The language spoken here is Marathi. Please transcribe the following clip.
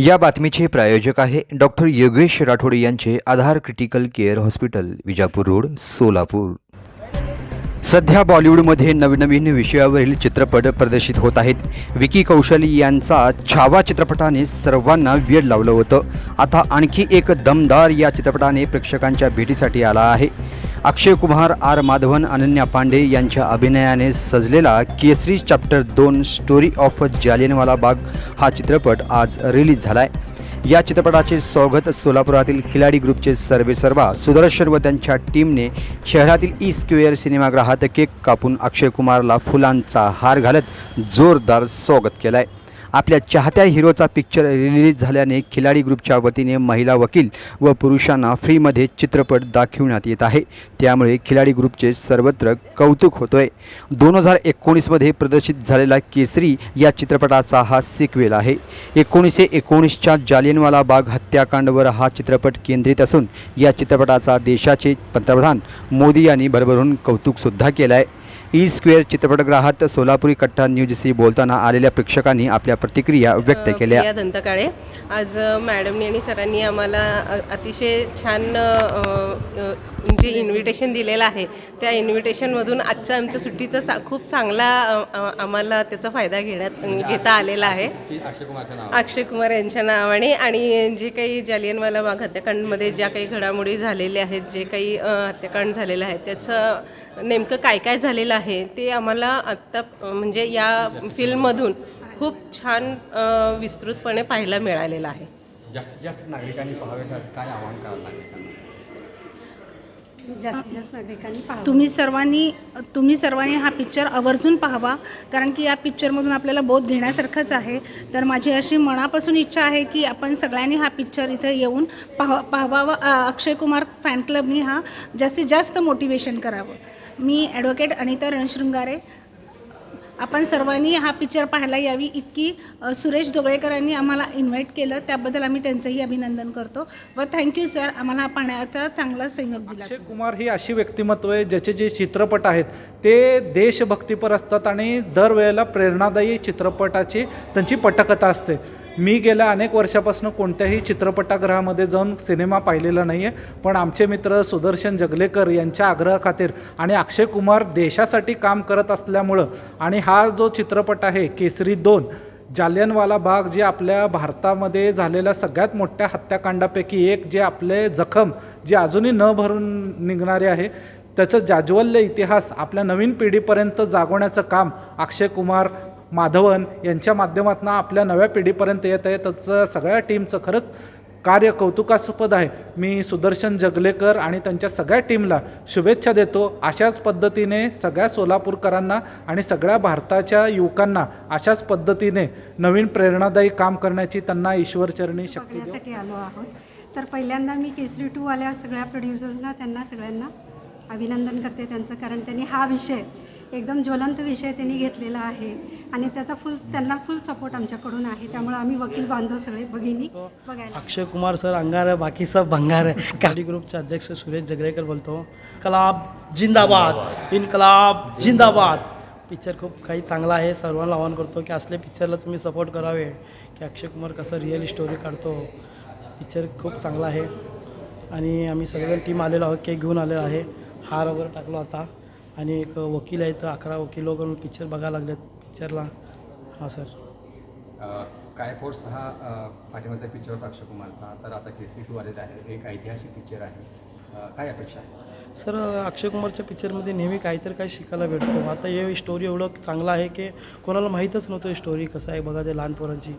या बातमीचे प्रायोजक आहे डॉक्टर योगेश राठोड यांचे Aadhar critical care hospital Vijapur road Solapur. सध्या बॉलिवूडमध्ये नवनवीन विषयावरील चित्रपट प्रदर्शित होत आहेत. विकी कौशल यांचा छावा चित्रपटाने सर्वांना वेड लावलं होतं. आता आणखी एक दमदार या चित्रपटाने प्रेक्षकांच्या भेटीसाठी आला आहे. अक्षय कुमार आर माधवन अनन्या पांडे यांच्या अभिनयाने सजलेला केसरी चॅप्टर दोन स्टोरी ऑफ जालियनवाला बाग हा चित्रपट आज रिलीज झाला आहे या चित्रपटाचे स्वागत सोलापुरातील खिलाडी ग्रुपचे सर्वेसर्वा सुदर्शन व त्यांच्या टीमने शहरातील ई स्क्वेअर सिनेमागृहात केक कापून अक्षय कुमारला फुलांचा हार घालत जोरदार स्वागत केलं आहे आपल्या चाहत्या हिरोचा पिक्चर रिलीज झाल्याने खिलाडी ग्रुपच्या वतीने महिला वकील व पुरुषांना फ्रीमध्ये चित्रपट दाखविण्यात येत आहे. त्यामुळे खिलाडी ग्रुपचे सर्वत्र कौतुक होतोय. दोन हजार एकोणीसमध्ये प्रदर्शित झालेला केसरी या चित्रपटाचा हा सिक्वेल आहे. एकोणीसशे एकोणीसच्या जालियनवाला बाग हत्याकांडवर हा चित्रपट केंद्रित असून या चित्रपटाचा देशाचे पंतप्रधान मोदी यांनी भरभरून कौतुकसुद्धा केलं आहे ई स्क्वेअर चित्रपटगृहात सोलापुरी कट्टा न्यूजशी बोलताना आलेल्या प्रेक्षकांनी आपल्या प्रतिक्रिया व्यक्त केल्या. दंतकाळे. आज मॅडमनी आणि सरांनी आम्हाला अतिशय छान म्हणजे इन्व्हिटेशन दिलेलं आहे त्या इन्व्हिटेशनमधून आजच्या आमच्या सुट्टीचा चा खूप चांगला आम्हाला त्याचा फायदा घेण्यात घेता आलेला आहे. अक्षय कुमार यांच्या नावाने आणि जे काही जालियनवाला बाग हत्याकांडमध्ये ज्या काही घडामोडी झालेल्या आहेत जे काही हत्याकांड झालेलं आहे त्याचं नेमकं काय काय झालेलं आहे ते आम्हाला आत्ता म्हणजे या फिल्ममधून खूप छान विस्तृतपणे पाहायला मिळालेलं आहे. जास्तीत जास्त नागरिकांनी पाहावे काय आवाहन करायला जास्तीत जास्त नागरिकांनी पाहावं. तुम्ही सर्वांनी तुम्ही सर्वांनी हा पिक्चर आवर्जून पाहावा कारण की या पिक्चरमधून आपल्याला बोध घेण्यासारखंच आहे. तर माझी अशी मनापासून इच्छा आहे की आपण सगळ्यांनी हा पिक्चर इथं येऊन पाहा पाहावा अक्षय कुमार फॅन क्लबनी हा जास्तीत जास्त मोटिवेशन करावं. मी ॲडव्होकेट अनिता रणशृंगारे आपण सर्वांनी हा पिक्चर पाहायला यावी इतकी सुरेश जोगळेकरांनी आम्हाला इन्व्हाइट केलं. त्याबद्दल आम्ही त्यांचंही अभिनंदन करतो. व थँक्यू सर आम्हाला हा पाहण्याचा चांगला संयोग दिला अक्षय कुमार ही अशी व्यक्तिमत्व आहे ज्याचे जे चित्रपट आहेत ते देशभक्तीपर असतात आणि दरवेळेला प्रेरणादायी चित्रपटाची त्यांची पटकथा असते. मी गेल्या अनेक वर्षापासून कोणत्याही चित्रपटागृहामध्ये जाऊन सिनेमा पाहिलेला नाही आहे पण आमचे मित्र सुदर्शन जगलेकर यांच्या आग्रहाखातीर आणि अक्षय कुमार देशासाठी काम करत असल्यामुळं आणि हा जो चित्रपट आहे केसरी दोन जालियनवाला बाग जे आपल्या भारतामध्ये झालेल्या सगळ्यात मोठ्या हत्याकांडापैकी एक जे आपले जखम जे अजूनही न भरून निघणारे आहे त्याचं जाज्वल्य इतिहास आपल्या नवीन पिढीपर्यंत जागवण्याचं काम अक्षय कुमार माधवन यांच्या माध्यमातून आपल्या नव्या पिढीपर्यंत येत आहे. त्याचं सगळ्या टीमचं खरंच कार्य कौतुकास्पद आहे. मी सुदर्शन जगलेकर आणि त्यांच्या सगळ्या टीमला शुभेच्छा देतो. अशाच पद्धतीने सगळ्या सोलापूरकरांना आणि सगळ्या भारताच्या युवकांना अशाच पद्धतीने नवीन प्रेरणादायी काम करण्याची त्यांना ईश्वरचरणी शक्ती आलो आहोत. तर पहिल्यांदा मी केसरी टू आल्या सगळ्या प्रोड्युसर्सना त्यांना सगळ्यांना अभिनंदन करते त्यांचं कारण त्यांनी हा विषय एकदम ज्वलंत विषय त्यांनी घेतलेला आहे. आणि त्याचा फुल त्यांना फुल सपोर्ट आमच्याकडून आहे. त्यामुळे आम्ही वकील बांधव सगळे भगिनी बघायला. अक्षय कुमार सर अंगार आहे बाकी सब भंगार आहे काडी ग्रुपचे अध्यक्ष सुरेश जगरेकर बोलतो. कलाब जिंदाबाद. इनकलाब जिंदाबाद. पिक्चर खूप काही चांगला आहे. सर्वांना आवाहन करतो की असले पिक्चरला तुम्ही सपोर्ट करावे. की अक्षय कुमार कसं रिअल स्टोरी काढतो. पिक्चर खूप चांगला आहे. आणि आम्ही सगळेजण टीम आलेलो आहोत. केक घेऊन आलेलो आहे. हार वगैरे टाकला होता आणि एक वकील आहेत अकरा वकील वगैरे पिक्चर बघायला लागलेत पिक्चरला हां सर काय फोर्स हा अ, पाठीमागचा पिक्चर होता अक्षय कुमारचा. तर आता केसरी टू आलेला आहे एक ऐतिहासिक पिक्चर आहे. काय अपेक्षा आहे? सर अक्षय कुमारच्या पिक्चरमध्ये नेहमी काहीतरी काही शिकायला भेटतो. आता हे स्टोरी एवढं चांगलं आहे की कोणाला माहीतच नव्हतं स्टोरी कसं आहे बघा ते लहान पोरांची.